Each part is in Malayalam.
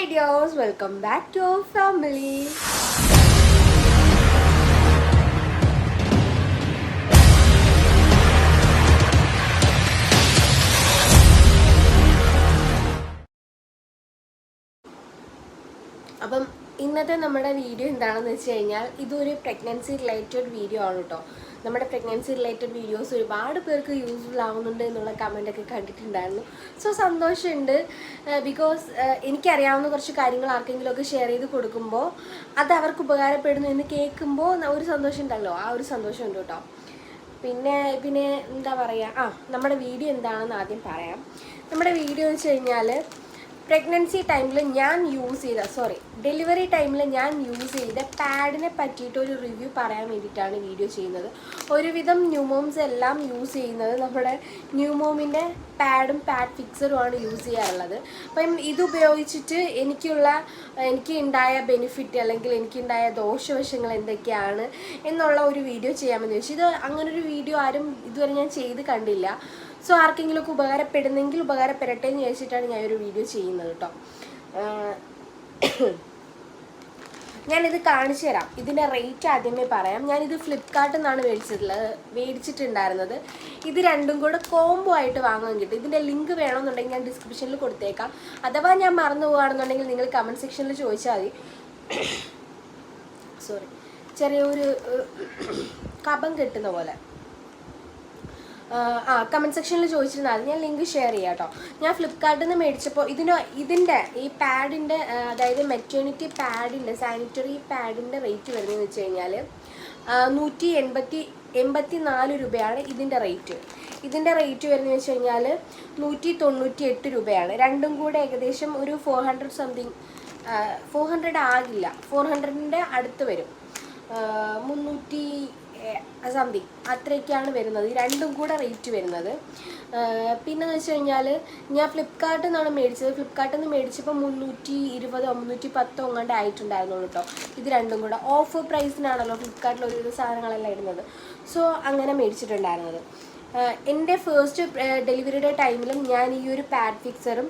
Hi welcome back to family അപ്പം ഇന്നത്തെ നമ്മുടെ വീഡിയോ എന്താണെന്ന് വെച്ച് കഴിഞ്ഞാൽ ഇതൊരു പ്രഗ്നൻസി റിലേറ്റഡ് വീഡിയോ ആണ് കേട്ടോ നമ്മുടെ പ്രഗ്നൻസി റിലേറ്റഡ് വീഡിയോസ് ഒരുപാട് പേർക്ക് യൂസ്ഫുൾ ആവുന്നുണ്ട് എന്നുള്ള കമന്റൊക്കെ കണ്ടിട്ടുണ്ടായിരുന്നു. സോ സന്തോഷമുണ്ട്. ബിക്കോസ് എനിക്കറിയാവുന്ന കുറച്ച് കാര്യങ്ങൾ ആർക്കെങ്കിലുമൊക്കെ ഷെയർ ചെയ്ത് കൊടുക്കുമ്പോൾ അത് അവർക്ക് ഉപകാരപ്പെടുന്നു എന്ന് കേൾക്കുമ്പോൾ ഒരു സന്തോഷം ഉണ്ടല്ലോ. ആ ഒരു സന്തോഷം ഉണ്ട് കേട്ടോ. പിന്നെ പിന്നെ എന്താ പറയുക ആ നമ്മുടെ വീഡിയോ എന്താണെന്ന് ആദ്യം പറയാം. നമ്മുടെ വീഡിയോ എന്ന് വെച്ച് കഴിഞ്ഞാൽ പ്രഗ്നൻസി ടൈമിൽ ഞാൻ യൂസ് ചെയ്ത സോറി ഡെലിവറി ടൈമിൽ ഞാൻ യൂസ് ചെയ്ത പാഡിനെ പറ്റിയിട്ട് ഒരു റിവ്യൂ പറയാൻ വേണ്ടിയിട്ടാണ് വീഡിയോ ചെയ്യുന്നത്. ഒരുവിധം ന്യൂമോംസ് എല്ലാം യൂസ് ചെയ്യുന്നത് നമ്മുടെ ന്യൂമോമിന്റെ പാഡും പാഡ് ഫിക്സറുമാണ് യൂസ് ചെയ്യാറുള്ളത്. അപ്പം ഇതുപയോഗിച്ചിട്ട് എനിക്കുള്ള എനിക്ക് ഉണ്ടായ ബെനിഫിറ്റ് അല്ലെങ്കിൽ എനിക്കുണ്ടായ ദോഷവശങ്ങൾ എന്തൊക്കെയാണ് എന്നുള്ള ഒരു വീഡിയോ ചെയ്യാമെന്ന് ചോദിച്ചു. ഇത് അങ്ങനൊരു വീഡിയോ ആരും ഇതുവരെ ഞാൻ ചെയ്ത് കണ്ടില്ല. സോ ആർക്കെങ്കിലുമൊക്കെ ഉപകാരപ്പെടുന്നെങ്കിൽ ഉപകാരപ്പെടട്ടെ എന്ന് ചോദിച്ചിട്ടാണ് ഞാൻ ഒരു വീഡിയോ ചെയ്യുന്നത് കേട്ടോ ഞാനിത് കാണിച്ചു തരാം. ഇതിന്റെ റേറ്റ് ആദ്യമേ പറയാം. ഞാനിത് ഫ്ലിപ്കാർട്ടിൽ നിന്നാണ് മേടിച്ചിട്ടുള്ളത് മേടിച്ചിട്ടുണ്ടായിരുന്നത്. ഇത് രണ്ടും കൂടെ കോംബോ ആയിട്ട് വാങ്ങാൻ കിട്ടും. ഇതിന്റെ ലിങ്ക് വേണമെന്നുണ്ടെങ്കിൽ ഞാൻ ഡിസ്ക്രിപ്ഷനിൽ കൊടുത്തേക്കാം. അഥവാ ഞാൻ മറന്നു പോകുകയാണെന്നുണ്ടെങ്കിൽ നിങ്ങൾ കമന്റ് സെക്ഷനിൽ ചോദിച്ചാൽ മതി. സോറി ചെറിയൊരു കപം കെട്ടുന്ന പോലെ. ആ കമന്റ് സെക്ഷനിൽ ചോദിച്ചിരുന്നാൽ ഞാൻ ലിങ്ക് ഷെയർ ചെയ്യാം കേട്ടോ ഞാൻ ഫ്ലിപ്കാർട്ടിൽ നിന്ന് മേടിച്ചപ്പോൾ ഇതിന് ഇതിന്റെ ഈ പാഡിന്റെ അതായത് മെറ്റേണിറ്റി പാഡിന്റെ സാനിറ്ററി പാഡിന്റെ റേറ്റ് വരുന്നതെന്ന് വെച്ച് കഴിഞ്ഞാൽ നൂറ്റി എൺപത്തി എൺപത്തി നാല് രൂപയാണ് ഇതിന്റെ റേറ്റ് ഇതിന്റെ റേറ്റ് വരുന്നതെന്ന് വെച്ച് കഴിഞ്ഞാൽ നൂറ്റി തൊണ്ണൂറ്റി എട്ട് രൂപയാണ്. രണ്ടും കൂടെ ഏകദേശം ഒരു four hundred something four hundred ആകില്ല. ഫോർ ഹൺഡ്രഡിന്റെ അടുത്ത് വരും. മുന്നൂറ്റി സംതിങ് അത്രയൊക്കെയാണ് വരുന്നത്. രണ്ടും കൂടെ റേറ്റ് വരുന്നത്. പിന്നെന്ന് വെച്ച് കഴിഞ്ഞാൽ ഞാൻ ഫ്ലിപ്കാർട്ടിൽ നിന്നാണ് മേടിച്ചത്. ഫ്ലിപ്കാർട്ടിൽ നിന്ന് മേടിച്ചപ്പോൾ മുന്നൂറ്റി ഇരുപതോ മുന്നൂറ്റി പത്തോ അങ്ങാണ്ട് ആയിട്ടുണ്ടായിരുന്നുള്ളൂ കേട്ടോ ഇത് രണ്ടും കൂടെ. ഓഫർ പ്രൈസിനാണല്ലോ ഫ്ലിപ്കാർട്ടിൽ ഒരു സാധനങ്ങളെല്ലാം ഇടുന്നത്. സോ അങ്ങനെ മേടിച്ചിട്ടുണ്ടായിരുന്നത്. എന്റെ ഫേസ്റ്റ് ഡെലിവറിയുടെ ടൈമിലും ഞാൻ ഈ ഒരു പാഡ് ഫിക്സറും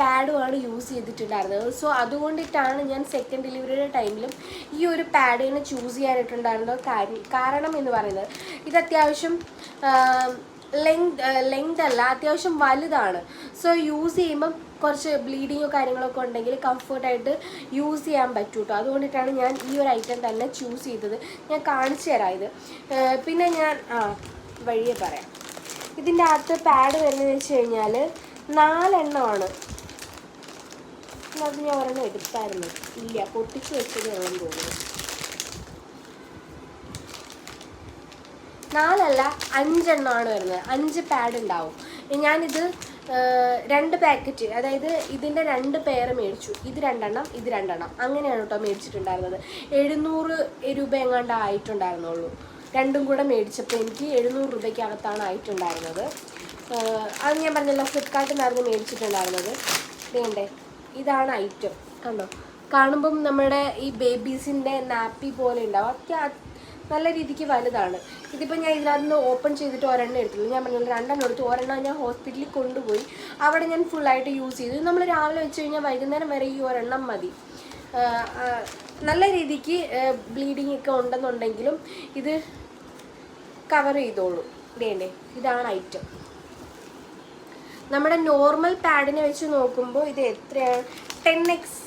പാഡുമാണ് യൂസ് ചെയ്തിട്ടുണ്ടായിരുന്നത്. സോ അതുകൊണ്ടിട്ടാണ് ഞാൻ സെക്കൻഡ് ഡെലിവറിയുടെ ടൈമിലും ഈ ഒരു പാഡ് തന്നെ ചൂസ് ചെയ്യാനായിട്ടുണ്ടായിരുന്ന കാരണം എന്ന് പറയുന്നത് ഇത് അത്യാവശ്യം ലെങ്ത് ലെങ്ത് അല്ല അത്യാവശ്യം വലുതാണ്. സോ യൂസ് ചെയ്യുമ്പം കുറച്ച് ബ്ലീഡിങ്ങോ കാര്യങ്ങളൊക്കെ ഉണ്ടെങ്കിൽ കംഫർട്ടായിട്ട് യൂസ് ചെയ്യാൻ പറ്റും കേട്ടോ അതുകൊണ്ടിട്ടാണ് ഞാൻ ഈ ഒരു ഐറ്റം തന്നെ ചൂസ് ചെയ്തത്. ഞാൻ കാണിച്ചു തരാം ഇത്. പിന്നെ ഞാൻ ആ വഴിയെ പറയാം. ഇതിന്റെ അകത്ത് പാഡ് വരുന്നതെന്ന് വെച്ച് കഴിഞ്ഞാൽ നാലെണ്ണമാണ്. അത് ഞാൻ ഒരെണ്ണം എടുത്തായിരുന്നു. ഇല്ല പൊട്ടിച്ച് വെച്ചത് വേണം തോന്നുന്നു. നാലല്ല അഞ്ചെണ്ണമാണ് വരുന്നത്. അഞ്ച് പാഡ് ഉണ്ടാവും. ഞാനിത് രണ്ട് പാക്കറ്റ് അതായത് ഇതിന്റെ രണ്ട് പേര് മേടിച്ചു. ഇത് രണ്ടെണ്ണം ഇത് രണ്ടെണ്ണം. അങ്ങനെയാണ് കേട്ടോ മേടിച്ചിട്ടുണ്ടായിരുന്നത്. എഴുന്നൂറ് രൂപ എങ്ങാണ്ട് ആയിട്ടുണ്ടായിരുന്നുള്ളൂ. രണ്ടും കൂടെ മേടിച്ചപ്പോൾ എനിക്ക് എഴുന്നൂറ് രൂപയ്ക്കകത്താണ് ആയിട്ടുണ്ടായിരുന്നത്. അത് ഞാൻ പറഞ്ഞല്ലോ ഫ്ലിപ്കാർട്ടിൽ നിന്നായിരുന്നു മേടിച്ചിട്ടുണ്ടായിരുന്നത്. വേണ്ടേ ഇതാണ് ഐറ്റം കണ്ടോ? കാണുമ്പം നമ്മുടെ ഈ ബേബീസിന്റെ നാപ്പി പോലെ ഉണ്ടാവും. അത് നല്ല രീതിക്ക് വലുതാണ്. ഇതിപ്പോൾ ഞാൻ ഇതിനകത്ത് നിന്ന് ഓപ്പൺ ചെയ്തിട്ട് ഒരെണ്ണം എടുത്തുള്ളൂ ഞാൻ പറഞ്ഞു രണ്ടെണ്ണം എടുത്തു. ഒരെണ്ണം ഞാൻ ഹോസ്പിറ്റലിൽ കൊണ്ടുപോയി. അവിടെ ഞാൻ ഫുള്ളായിട്ട് യൂസ് ചെയ്തു. നമ്മൾ രാവിലെ വെച്ച് കഴിഞ്ഞാൽ വൈകുന്നേരം വരെ ഈ ഒരെണ്ണം മതി. നല്ല രീതിക്ക് ബ്ലീഡിങ് ഒക്കെ ഉണ്ടെന്നുണ്ടെങ്കിലും ഇത് കവർ ചെയ്തോളൂ. വേണ്ടേ ഇതാണ് ഐറ്റം നമ്മുടെ നോർമൽ പാഡിനെ വെച്ച് നോക്കുമ്പോൾ ഇത് എത്രയാണ്? Ten x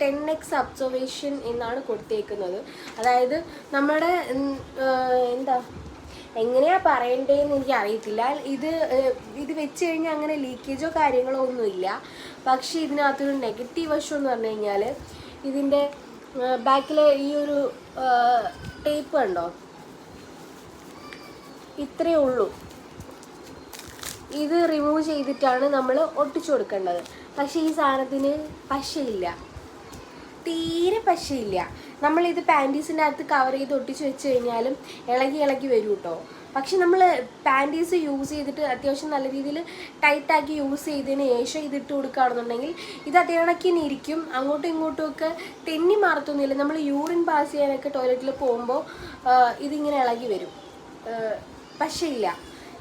ten x observation എന്നാണ് കൊടുത്തേക്കുന്നത്. അതായത് നമ്മുടെ എന്താ എങ്ങനെയാ പറയണ്ടേന്ന് എനിക്ക് അറിയത്തില്ല. ഇത് ഇത് വെച്ച് കഴിഞ്ഞാൽ അങ്ങനെ ലീക്കേജോ കാര്യങ്ങളോ ഒന്നുമില്ല. പക്ഷേ ഇതിനകത്തൊരു നെഗറ്റീവ് വശം എന്ന് പറഞ്ഞു കഴിഞ്ഞാൽ ഇതിന്റെ ബാക്കിലെ ഈ ഒരു ടേപ്പ് കണ്ടോ? ഇത്രയേ ഉള്ളൂ. ഇത് റിമൂവ് ചെയ്തിട്ടാണ് നമ്മൾ ഒട്ടിച്ചു കൊടുക്കേണ്ടത്. പക്ഷേ ഈ സാധനത്തിന് പശയില്ല. തീരെ പശയില്ല. നമ്മളിത് പാന്റീസിന്റെ അകത്ത് കവർ ചെയ്ത് ഒട്ടിച്ച് വെച്ച് കഴിഞ്ഞാലും ഇളകി ഇളകി വരും കേട്ടോ പക്ഷെ നമ്മൾ പാന്റീസ് യൂസ് ചെയ്തിട്ട് അത്യാവശ്യം നല്ല രീതിയിൽ ടൈറ്റാക്കി യൂസ് ചെയ്തതിന് ശേഷം ഇതിട്ട് കൊടുക്കുകയാണെന്നുണ്ടെങ്കിൽ ഇത് അതേണക്കിന് ഇരിക്കും. അങ്ങോട്ടും ഇങ്ങോട്ടും ഒക്കെ തെന്നി മാറത്തൊന്നുമില്ല. നമ്മൾ യൂറിൻ പാസ് ചെയ്യാനൊക്കെ ടോയ്ലറ്റിൽ പോകുമ്പോൾ ഇതിങ്ങനെ ഇളകി വരും. പക്ഷേ ഇല്ല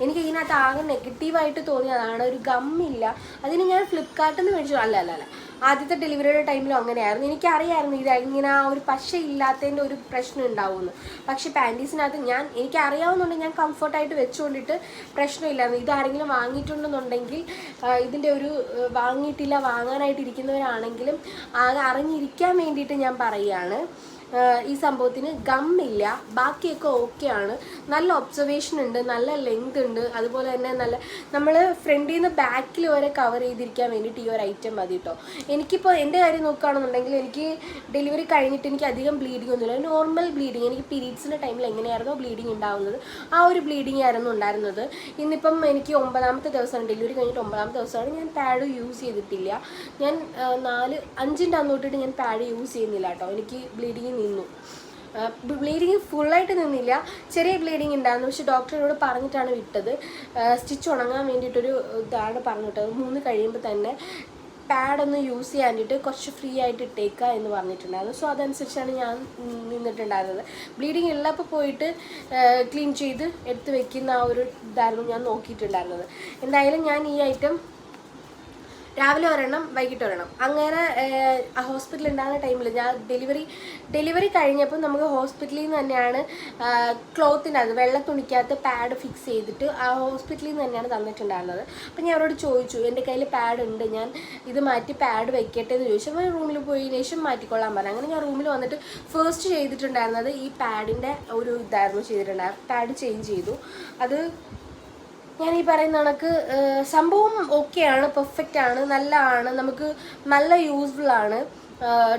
എനിക്ക് ഇതിനകത്ത് ആകെ നെഗറ്റീവായിട്ട് തോന്നി. അതാണ് ഒരു ഗമ്മില്ല അതിന് ഞാൻ ഫ്ലിപ്കാർട്ടിൽ നിന്ന് മേടിച്ചു. അല്ല അല്ല അല്ല. ആദ്യത്തെ ഡെലിവറിയുടെ ടൈമിലും അങ്ങനെയായിരുന്നു. എനിക്കറിയായിരുന്നു ഇത് ഇങ്ങനെ ആ ഒരു പശ ഇല്ലാത്തതിന്റെ ഒരു പ്രശ്നം ഉണ്ടാവുമെന്ന്. പക്ഷേ പാന്റീസിനകത്ത് ഞാൻ എനിക്ക് അറിയാവുന്നുണ്ട് ഞാൻ കംഫർട്ടായിട്ട് വെച്ചുകൊണ്ടിട്ട് പ്രശ്നമില്ലായിരുന്നു. ഇതാരെങ്കിലും വാങ്ങിയിട്ടുണ്ടെന്നുണ്ടെങ്കിൽ ഇതിന്റെ ഒരു വാങ്ങിയിട്ടില്ല വാങ്ങാനായിട്ട് ഇരിക്കുന്നവരാണെങ്കിലും അത് അറിഞ്ഞിരിക്കാൻ വേണ്ടിയിട്ട് ഞാൻ പറയുകയാണ്. ഈ സംഭവത്തിന് ഗമ്മില്ല. ബാക്കിയൊക്കെ ഓക്കെ ആണ്. നല്ല ഒബ്സർവേഷൻ ഉണ്ട് നല്ല ലെങ്ത് ഉണ്ട്. അതുപോലെ തന്നെ നല്ല നമ്മൾ ഫ്രണ്ടിൽ നിന്ന് ബാക്കിൽ വരെ കവർ ചെയ്തിരിക്കാൻ വേണ്ടിയിട്ട് ഈ ഒരു ഐറ്റം മതി കേട്ടോ എനിക്കിപ്പോൾ എന്റെ കാര്യം നോക്കുകയാണെന്നുണ്ടെങ്കിൽ എനിക്ക് ഡെലിവറി കഴിഞ്ഞിട്ട് എനിക്ക് അധികം ബ്ലീഡിംഗ് ഒന്നുമില്ല. നോർമൽ ബ്ലീഡിങ് എനിക്ക് പീരീഡ്സിന്റെ ടൈമിൽ എങ്ങനെയായിരുന്നോ ബ്ലീഡിങ് ഉണ്ടാവുന്നത്. ആ ഒരു ബ്ലീഡിങ് ആയിരുന്നു ഉണ്ടായിരുന്നത്. ഇന്നിപ്പം എനിക്ക് ഒമ്പതാമത്തെ ദിവസമാണ് ഡെലിവറി കഴിഞ്ഞിട്ട് ഒമ്പതാമത്തെ ദിവസമാണ് ഞാൻ പാഡ് യൂസ് ചെയ്തിട്ടില്ല. ഞാൻ നാല് അഞ്ചിന്റെ അന്ന് തൊട്ടിട്ട് ഞാൻ പാഡ് യൂസ് ചെയ്യുന്നില്ല കേട്ടോ എനിക്ക് ബ്ലീഡിങ് നിന്നു. ബ്ലീഡിങ് ഫുള്ളായിട്ട് നിന്നില്ല. ചെറിയ ബ്ലീഡിങ് ഉണ്ടായിരുന്നു. പക്ഷെ ഡോക്ടറിനോട് പറഞ്ഞിട്ടാണ് വിട്ടത്. സ്റ്റിച്ച് ഉണങ്ങാൻ വേണ്ടിയിട്ടൊരു ഇതാണ് പറഞ്ഞു വിട്ടത് മൂന്ന് കഴിയുമ്പോൾ തന്നെ പാഡൊന്ന് യൂസ് ചെയ്യാൻ വേണ്ടിയിട്ട് കുറച്ച് ഫ്രീ ആയിട്ട് ഇട്ടേക്കുക എന്ന് പറഞ്ഞിട്ടുണ്ടായിരുന്നു. സോ അതനുസരിച്ചാണ് ഞാൻ നിന്നിട്ടുണ്ടായിരുന്നത്. ബ്ലീഡിങ് ഉള്ളപ്പോൾ പോയിട്ട് ക്ലീൻ ചെയ്ത് എടുത്ത് വെക്കുന്ന ആ ഒരു ഇതായിരുന്നു ഞാൻ നോക്കിയിട്ടുണ്ടായിരുന്നത്. എന്തായാലും ഞാൻ ഈ ഐറ്റം രാവിലെ ഒരെണ്ണം വൈകിട്ട് ഒരെണ്ണം. അങ്ങനെ ഹോസ്പിറ്റലിൽ ഉണ്ടാകുന്ന ടൈമിൽ ഞാൻ ഡെലിവറി ഡെലിവറി കഴിഞ്ഞപ്പോൾ നമുക്ക് ഹോസ്പിറ്റലിൽ നിന്ന് തന്നെയാണ് ക്ലോത്തിന്റെ അത് വെള്ള തുണിക്കകത്ത് പാഡ് ഫിക്സ് ചെയ്തിട്ട് ആ ഹോസ്പിറ്റലിൽ നിന്ന് തന്നെയാണ് തന്നിട്ടുണ്ടായിരുന്നത്. അപ്പം ഞാൻ അവരോട് ചോദിച്ചു എന്റെ കയ്യിൽ പാഡ് ഉണ്ട് ഞാൻ ഇത് മാറ്റി പാഡ് വെക്കട്ടെ എന്ന് ചോദിച്ചു. അപ്പോൾ റൂമിൽ പോയി ശേഷം മാറ്റിക്കൊള്ളാൻ പറഞ്ഞു. അങ്ങനെ ഞാൻ റൂമിൽ വന്നിട്ട് ഫസ്റ്റ് ചെയ്തിട്ടുണ്ടായിരുന്നത് ഈ പാഡിന്റെ ഒരു ഇതായിരുന്നു ചെയ്തിട്ടുണ്ടായിരുന്നത്. പാഡ് ചേഞ്ച് ചെയ്തു. അത് ഞാൻ ഈ പറയുന്ന കണക്ക് സംഭവം ഓക്കെയാണ് പെർഫെക്റ്റ് ആണ് നല്ലതാണ് നമുക്ക് നല്ല യൂസ്ഫുൾ ആണ്.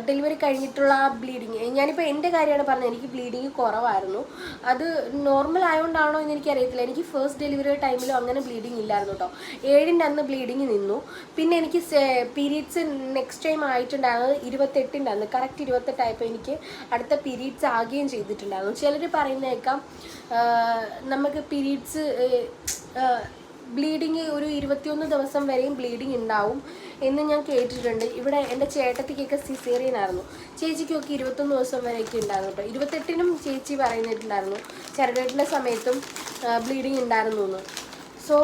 ഡെലിവറി കഴിഞ്ഞിട്ടുള്ള ആ ബ്ലീഡിങ് ഞാനിപ്പോൾ എന്റെ കാര്യമാണ് പറഞ്ഞത് എനിക്ക് ബ്ലീഡിങ് കുറവായിരുന്നു. അത് നോർമൽ ആയതുകൊണ്ടാണോ എന്ന് അറിയത്തില്ല എനിക്ക് ഫസ്റ്റ് ഡെലിവറി ടൈമിലും അങ്ങനെ ബ്ലീഡിങ് ഇല്ലായിരുന്നു കേട്ടോ ഏഴിന്റെ അന്ന് ബ്ലീഡിങ് നിന്നു. പിന്നെ എനിക്ക് പീരീഡ്സ് നെക്സ്റ്റ് ടൈം ആയിട്ടുണ്ടായിരുന്നത് ഇരുപത്തെട്ടിന്റെ അന്ന്. കറക്റ്റ് ഇരുപത്തെട്ടായപ്പോൾ എനിക്ക് അടുത്ത പീരീഡ്സ് ആകുകയും ചെയ്തിട്ടുണ്ടായിരുന്നു. ചിലർ പറയുന്നേക്കാം നമുക്ക് പീരീഡ്സ് ബ്ലീഡിങ് ഒരു ഇരുപത്തിയൊന്ന് ദിവസം വരെയും ബ്ലീഡിങ് ഉണ്ടാവും എന്ന് ഞാൻ കേട്ടിട്ടുണ്ട്. ഇവിടെ എന്റെ ചേട്ടത്തിക്കൊക്കെ സിസേറിയൻ ആയിരുന്നു ചേച്ചിക്കൊക്കെ ഇരുപത്തൊന്ന് ദിവസം വരെയൊക്കെ ഉണ്ടായിരുന്നു കേട്ടോ. ഇരുപത്തെട്ടിനും ചേച്ചി പറയുന്നിട്ടുണ്ടായിരുന്നു ചെറുകേട്ടിന്റെ സമയത്തും ബ്ലീഡിങ് ഉണ്ടായിരുന്നു എന്ന്. സോ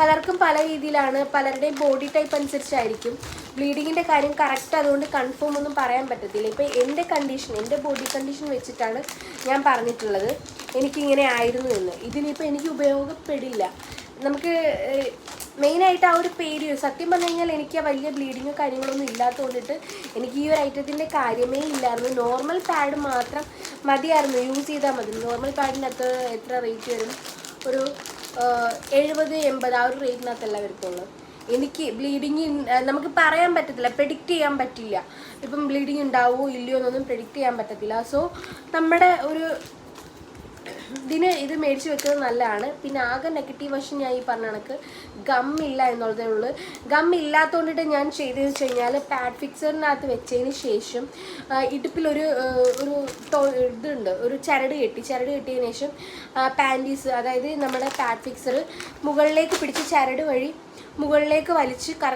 പലർക്കും പല രീതിയിലാണ് പലരുടെയും ബോഡി ടൈപ്പ് അനുസരിച്ചായിരിക്കും. ബ്ലീഡിങ്ങിന്റെ കാര്യം കറക്റ്റ് അതുകൊണ്ട് കൺഫേം ഒന്നും പറയാൻ പറ്റത്തില്ല. ഇപ്പോൾ എന്റെ കണ്ടീഷൻ എന്റെ ബോഡി കണ്ടീഷൻ വെച്ചിട്ടാണ് ഞാൻ പറഞ്ഞിട്ടുള്ളത്. എനിക്കിങ്ങനെ ആയിരുന്നു എന്ന്. ഇതിനിപ്പോൾ എനിക്ക് ഉപയോഗപ്പെടില്ല. നമുക്ക് മെയിനായിട്ട് ആ ഒരു പേര് സത്യം പറഞ്ഞു കഴിഞ്ഞാൽ എനിക്ക് വലിയ ബ്ലീഡിങ്ങോ കാര്യങ്ങളൊന്നും ഇല്ലാത്തതുകൊണ്ടിട്ട് എനിക്ക് ഈ ഒരു ഐറ്റത്തിന്റെ കാര്യമേ ഇല്ലായിരുന്നു. നോർമൽ പാഡ് മാത്രം മതിയായിരുന്നു. യൂസ് ചെയ്താൽ മതി. നോർമൽ പാഡിനകത്ത് എത്ര റേറ്റ് വരും? ഒരു എഴുപത് എൺപത് ആ ഒരു റേറ്റിനകത്തല്ല വരത്തുള്ളൂ. എനിക്ക് ബ്ലീഡിങ് നമുക്ക് പറയാൻ പറ്റത്തില്ല പ്രെഡിക്റ്റ് ചെയ്യാൻ പറ്റില്ല. ഇപ്പം ബ്ലീഡിങ് ഉണ്ടാവുമോ ഇല്ലയോ എന്നൊന്നും പ്രെഡിക്റ്റ് ചെയ്യാൻ പറ്റത്തില്ല. സോ നമ്മുടെ ഒരു ഇതിന് ഇത് മേടിച്ച് വെക്കുന്നത് നല്ലതാണ്. പിന്നെ ആകെ നെഗറ്റീവ് വശം ഞാൻ ഈ പറഞ്ഞ കണക്ക് ഗം ഇല്ല എന്നുള്ളതേ ഉള്ളൂ. ഗം ഇല്ലാത്തതുകൊണ്ടിട്ട് ഞാൻ ചെയ്തതെന്ന് വെച്ച് കഴിഞ്ഞാൽ പാഡ് ഫിക്സറിനകത്ത് വെച്ചതിന് ശേഷം ഇടുപ്പിലൊരു ഒരു ഇതുണ്ട്. ഒരു ചരട് കെട്ടി. ചരട് കെട്ടിയതിന് ശേഷം പാന്റീസ് അതായത് നമ്മുടെ പാഡ് ഫിക്സർ മുകളിലേക്ക് പിടിച്ച് ചരട് വഴി മുകളിലേക്ക് വലിച്ച് കറ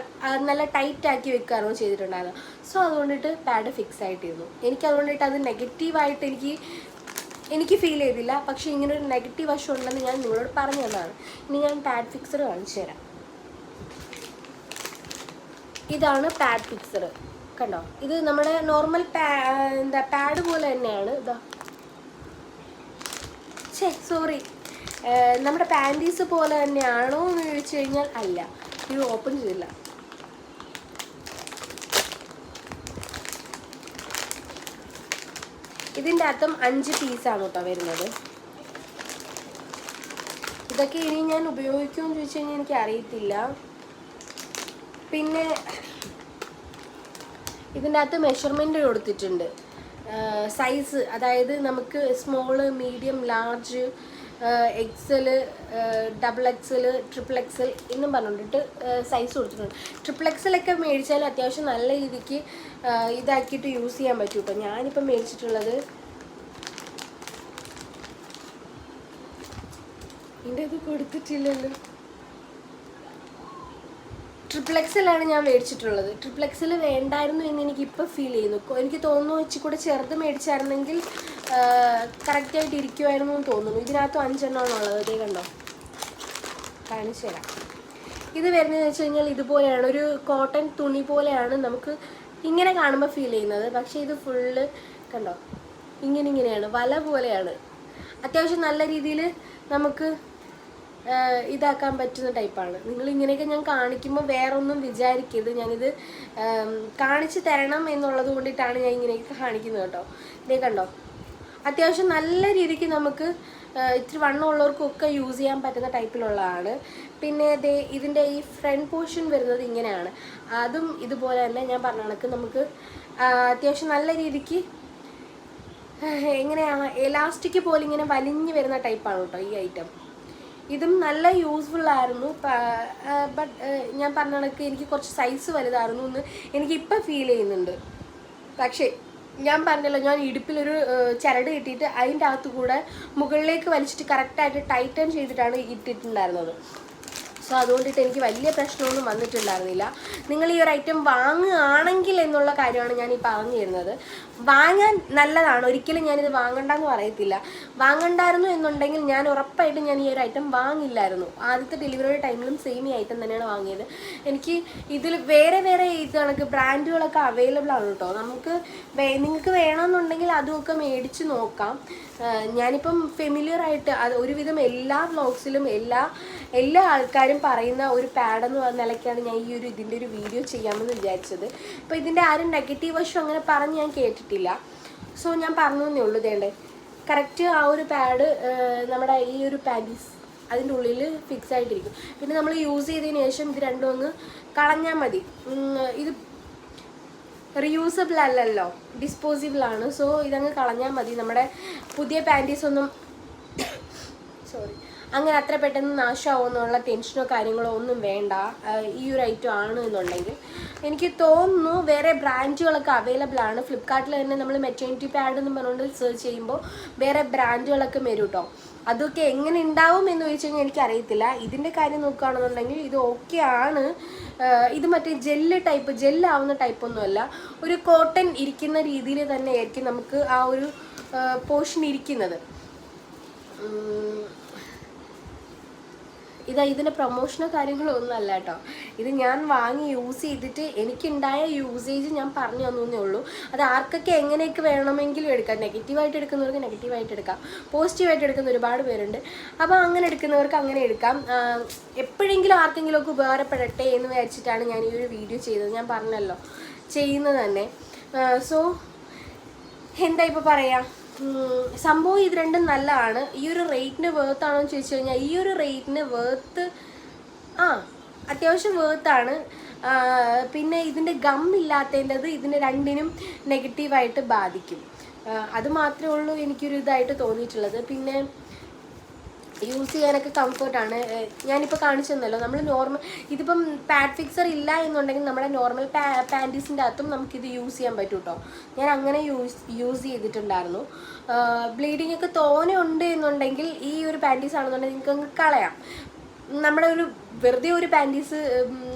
നല്ല ടൈറ്റാക്കി വെക്കാറോ ചെയ്തിട്ടുണ്ടായിരുന്നു. സോ അതുകൊണ്ടിട്ട് പാഡ് ഫിക്സ് ആയിട്ടിരുന്നു. എനിക്ക് അതുകൊണ്ടിട്ട് അത് നെഗറ്റീവായിട്ട് എനിക്ക് എനിക്ക് ഫീൽ ചെയ്തില്ല. പക്ഷേ ഇങ്ങനെ ഒരു നെഗറ്റീവ് വശം ഉണ്ടെന്ന് ഞാൻ നിങ്ങളോട് പറഞ്ഞു തന്നതാണ്. ഇനി ഞാൻ പാഡ് ഫിക്സർ കാണിച്ചു തരാം. ഇതാണ് പാഡ് ഫിക്സർ കണ്ടോ? ഇത് നമ്മുടെ നോർമൽ പാ എന്താ പാഡ് പോലെ തന്നെയാണ്. ഇതാ. ഛേ സോറി നമ്മുടെ പാന്റീസ് പോലെ തന്നെയാണോ എന്ന് ചോദിച്ചു കഴിഞ്ഞാൽ അല്ല. ഇത് ഓപ്പൺ ചെയ്തില്ല. ഇതിന്റെ അകത്തും അഞ്ച് പീസാണ് കേട്ടോ വരുന്നത്. ഇതൊക്കെ ഇനി ഞാൻ ഉപയോഗിക്കുമെന്ന് ചോദിച്ചു കഴിഞ്ഞാൽ എനിക്ക് അറിയത്തില്ല. പിന്നെ ഇതിന്റെ അകത്ത് മെഷർമെന്റ് കൊടുത്തിട്ടുണ്ട്. സൈസ് അതായത് നമുക്ക് small medium large XL double XL triple XL എന്നും പറഞ്ഞുകൊണ്ടിട്ട് സൈസ് കൊടുത്തിട്ടുണ്ട്. ട്രിപ്പിൾ എക്സലൊക്കെ മേടിച്ചാൽ അത്യാവശ്യം നല്ല രീതിക്ക് ഇതാക്കിയിട്ട് യൂസ് ചെയ്യാൻ പറ്റും കേട്ടോ ഞാനിപ്പോൾ മേടിച്ചിട്ടുള്ളത് ഇതിന്റെ ഇത് കൊടുത്തിട്ടില്ലല്ലോ. ട്രിപ്പിൾ എക്സലാണ് ഞാൻ മേടിച്ചിട്ടുള്ളത്. ട്രിപ്പിൾ എക്സൽ വേണ്ടായിരുന്നു എന്ന് എനിക്ക് ഇപ്പോൾ ഫീൽ ചെയ്യുന്നു എനിക്ക് തോന്നുന്നു ഇച്ചിരി കൂടെ ചെറുത് മേടിച്ചായിരുന്നെങ്കിൽ കറക്റ്റായിട്ട് ഇരിക്കുമായിരുന്നു എന്ന് തോന്നുന്നു. ഇതിനകത്തും അഞ്ചെണ്ണമാണ് ഉള്ളത് കണ്ടോ? കാണിച്ചു തരാം. ഇത് വരുന്നതെന്ന് വെച്ച് കഴിഞ്ഞാൽ ഇതുപോലെയാണ്. ഒരു കോട്ടൺ തുണി പോലെയാണ് നമുക്ക് ഇങ്ങനെ കാണുമ്പോൾ ഫീൽ ചെയ്യുന്നത്. പക്ഷേ ഇത് ഫുള്ള് കണ്ടോ? ഇങ്ങനെ ഇങ്ങനെയാണ്. വല പോലെയാണ്. അത്യാവശ്യം നല്ല രീതിയിൽ നമുക്ക് ഇതാക്കാൻ പറ്റുന്ന ടൈപ്പാണ്. നിങ്ങൾ ഇങ്ങനെയൊക്കെ ഞാൻ കാണിക്കുമ്പോൾ വേറെ ഒന്നും വിചാരിക്കരുത്. ഞാനിത് കാണിച്ചു തരണം എന്നുള്ളത് കൊണ്ടിട്ടാണ് ഞാൻ ഇങ്ങനെയൊക്കെ കാണിക്കുന്നത് കേട്ടോ. ഇതേ കണ്ടോ? അത്യാവശ്യം നല്ല രീതിക്ക് നമുക്ക് ഇത്തിരി ഇത്തിരി വണ്ണമുള്ളവർക്കൊക്കെ യൂസ് ചെയ്യാൻ പറ്റുന്ന ടൈപ്പിലുള്ളതാണ്. പിന്നെ ദേ ഇതിന്റെ ഈ ഫ്രണ്ട് പോർഷൻ വരുന്നത് ഇങ്ങനെയാണ്. അതും ഇതുപോലെ തന്നെ ഞാൻ പറഞ്ഞ കണക്ക് നമുക്ക് അത്യാവശ്യം നല്ല രീതിക്ക് എങ്ങനെയാണ് എലാസ്റ്റിക് പോലെ ഇങ്ങനെ വലിഞ്ഞു വരുന്ന ടൈപ്പാണ് കേട്ടോ ഈ ഐറ്റം. ഇതും നല്ല യൂസ്ഫുൾ ആയിരുന്നു. ബട്ട് ഞാൻ പറഞ്ഞ കണക്ക് എനിക്ക് കുറച്ച് സൈസ് വലുതായിരുന്നു എന്ന് എനിക്കിപ്പോൾ ഫീൽ ചെയ്യുന്നുണ്ട്. പക്ഷേ ഞാൻ പറഞ്ഞല്ലോ ഞാൻ ഇടുപ്പിലൊരു ചരട് കിട്ടിയിട്ട് അതിന്റെ അകത്ത് കൂടെ മുകളിലേക്ക് വലിച്ചിട്ട് കറക്റ്റായിട്ട് ടൈറ്റൻ ചെയ്തിട്ടാണ് ഇട്ടിട്ടുണ്ടായിരുന്നത്. സോ അതുകൊണ്ടിട്ട് എനിക്ക് വലിയ പ്രശ്നമൊന്നും വന്നിട്ടുണ്ടായിരുന്നില്ല. നിങ്ങൾ ഈ ഒരു ഐറ്റം വാങ്ങുകയാണെങ്കിൽ എന്നുള്ള കാര്യമാണ് ഞാൻ ഈ പറഞ്ഞു തരുന്നത് വാങ്ങാൻ നല്ലതാണ്. ഒരിക്കലും ഞാനിത് വാങ്ങണ്ടെന്ന് പറയത്തില്ല. വാങ്ങണ്ടായിരുന്നു എന്നുണ്ടെങ്കിൽ ഞാൻ ഉറപ്പായിട്ടും ഞാൻ ഈ ഒരു ഐറ്റം വാങ്ങില്ലായിരുന്നു. ആദ്യത്തെ ഡെലിവറി ടൈമിലും സെയിം ഈ ഐറ്റം തന്നെയാണ് വാങ്ങിയത്. എനിക്ക് ഇതിൽ വേറെ വേറെ ഇത് കണക്ക് ബ്രാൻഡുകളൊക്കെ അവൈലബിൾ ആണ് കേട്ടോ നമുക്ക് നിങ്ങൾക്ക് വേണമെന്നുണ്ടെങ്കിൽ അതുമൊക്കെ മേടിച്ച് നോക്കാം. ഞാനിപ്പം ഫെമിലിയർ ആയിട്ട് അത് ഒരുവിധം എല്ലാ വ്ളോഗ്സിലും എല്ലാ എല്ലാ ആൾക്കാരും പറയുന്ന ഒരു പാഡെന്ന് നിലയ്ക്കാണ് ഞാൻ ഈ ഒരു ഇതിന്റെ ഒരു വീഡിയോ ചെയ്യാമെന്ന് വിചാരിച്ചത്. അപ്പോൾ ഇതിന്റെ ആരും നെഗറ്റീവ് വശം അങ്ങനെ പറഞ്ഞ് ഞാൻ കേട്ടിട്ടില്ല സോ ഞാൻ പറഞ്ഞു തന്നേ ഉള്ളൂ ഇതേണ്ടേ കറക്റ്റ് ആ ഒരു പാഡ് നമ്മുടെ ഈ ഒരു പാന്റീസ് അതിന്റെ ഉള്ളിൽ ഫിക്സ് ആയിട്ടിരിക്കും. പിന്നെ നമ്മൾ യൂസ് ചെയ്തതിന് ശേഷം ഇത് രണ്ടും ഒന്ന് കളഞ്ഞാൽ മതി. ഇത് റീയൂസബിൾ അല്ലല്ലോ. ഡിസ്പോസിബിൾ ആണ്. സോ ഇതങ്ങ് കളഞ്ഞാൽ മതി. നമ്മുടെ പുതിയ പാന്റീസ് ഒന്നും അങ്ങനെ അത്ര പെട്ടെന്ന് നാശമാവുമെന്നുള്ള ടെൻഷനോ കാര്യങ്ങളോ ഒന്നും വേണ്ട. ഈ ഒരു ഐറ്റം ആണ് എന്നുണ്ടെങ്കിൽ. എനിക്ക് തോന്നുന്നു വേറെ ബ്രാൻഡുകളൊക്കെ അവൈലബിൾ ആണ്. ഫ്ലിപ്കാർട്ടിൽ തന്നെ നമ്മൾ മെറ്റേണിറ്റി പാഡ് എന്ന് പറഞ്ഞുകൊണ്ട് സെർച്ച് ചെയ്യുമ്പോൾ വേറെ ബ്രാൻഡുകളൊക്കെ വരും കേട്ടോ അതൊക്കെ എങ്ങനെ ഉണ്ടാവും എന്ന് ചോദിച്ചു കഴിഞ്ഞാൽ എനിക്കറിയത്തില്ല ഇതിന്റെ കാര്യം നോക്കുകയാണെന്നുണ്ടെങ്കിൽ ഇത് ഓക്കെ ആണ്. ഇത് മറ്റേ ജെല്ല് ടൈപ്പ് ജെല്ലാവുന്ന ടൈപ്പൊന്നുമല്ല ഒരു കോട്ടൺ ഇരിക്കുന്ന രീതിയിൽ തന്നെയായിരിക്കും നമുക്ക് ആ ഒരു പോർഷൻ ഇരിക്കുന്നത്. ഇതാ ഇതിന്റെ പ്രൊമോഷനോ കാര്യങ്ങളോ ഒന്നും അല്ല കേട്ടോ. ഇത് ഞാൻ വാങ്ങി യൂസ് ചെയ്തിട്ട് എനിക്കുണ്ടായ യൂസേജ് ഞാൻ പറഞ്ഞു തന്നേ ഉള്ളൂ. അത് ആർക്കൊക്കെ എങ്ങനെയൊക്കെ വേണമെങ്കിലും എടുക്കാം. നെഗറ്റീവായിട്ട് എടുക്കുന്നവർക്ക് നെഗറ്റീവായിട്ട് എടുക്കാം. പോസിറ്റീവായിട്ട് എടുക്കുന്ന ഒരുപാട് പേരുണ്ട്. അപ്പോൾ അങ്ങനെ എടുക്കുന്നവർക്ക് അങ്ങനെ എടുക്കാം. എപ്പോഴെങ്കിലും ആർക്കെങ്കിലും ഒക്കെ ഉപകാരപ്പെടട്ടെ എന്ന് വിചാരിച്ചിട്ടാണ് ഞാൻ ഈ ഒരു വീഡിയോ ചെയ്തത്. ഞാൻ പറഞ്ഞല്ലോ. ചെയ്യുന്നത് തന്നെ. സോ എന്താ ഇപ്പോൾ പറയാ? സംഭവം ഇത് രണ്ടും നല്ലതാണ്. ഈ ഒരു റേറ്റിന് വേർത്ത് ആണോ എന്ന് ചോദിച്ചു കഴിഞ്ഞാൽ ഈ ഒരു റേറ്റിന് വേർത്ത് ആ അത്യാവശ്യം വേർത്താണ് പിന്നെ ഇതിന്റെ ഗം ഇല്ലാത്തതിന്റെത് ഇതിന് രണ്ടിനും നെഗറ്റീവായിട്ട് ബാധിക്കും. അത് മാത്രമേ ഉള്ളൂ എനിക്കൊരു ഇതായിട്ട് തോന്നിയിട്ടുള്ളത്. പിന്നെ യൂസ് ചെയ്യാനൊക്കെ കംഫർട്ടാണ് ഞാനിപ്പോൾ കാണിച്ചു തന്നല്ലോ നമ്മൾ നോർമൽ ഇതിപ്പം പാഡ് ഫിക്സർ ഇല്ല എന്നുണ്ടെങ്കിൽ നമ്മുടെ നോർമൽ പാ പാന്റീസിന്റെ അകത്തും നമുക്കിത് യൂസ് ചെയ്യാൻ പറ്റും കേട്ടോ ഞാൻ അങ്ങനെ യൂസ് യൂസ് ചെയ്തിട്ടുണ്ടായിരുന്നു. ബ്ലീഡിങ് ഒക്കെ തോനെ ഉണ്ട് എന്നുണ്ടെങ്കിൽ ഈ ഒരു പാന്റീസ് ആണെന്നുണ്ടെങ്കിൽ നിങ്ങൾക്ക് കളയാം. നമ്മുടെ ഒരു വെറുതെ ഒരു പാന്റീസ്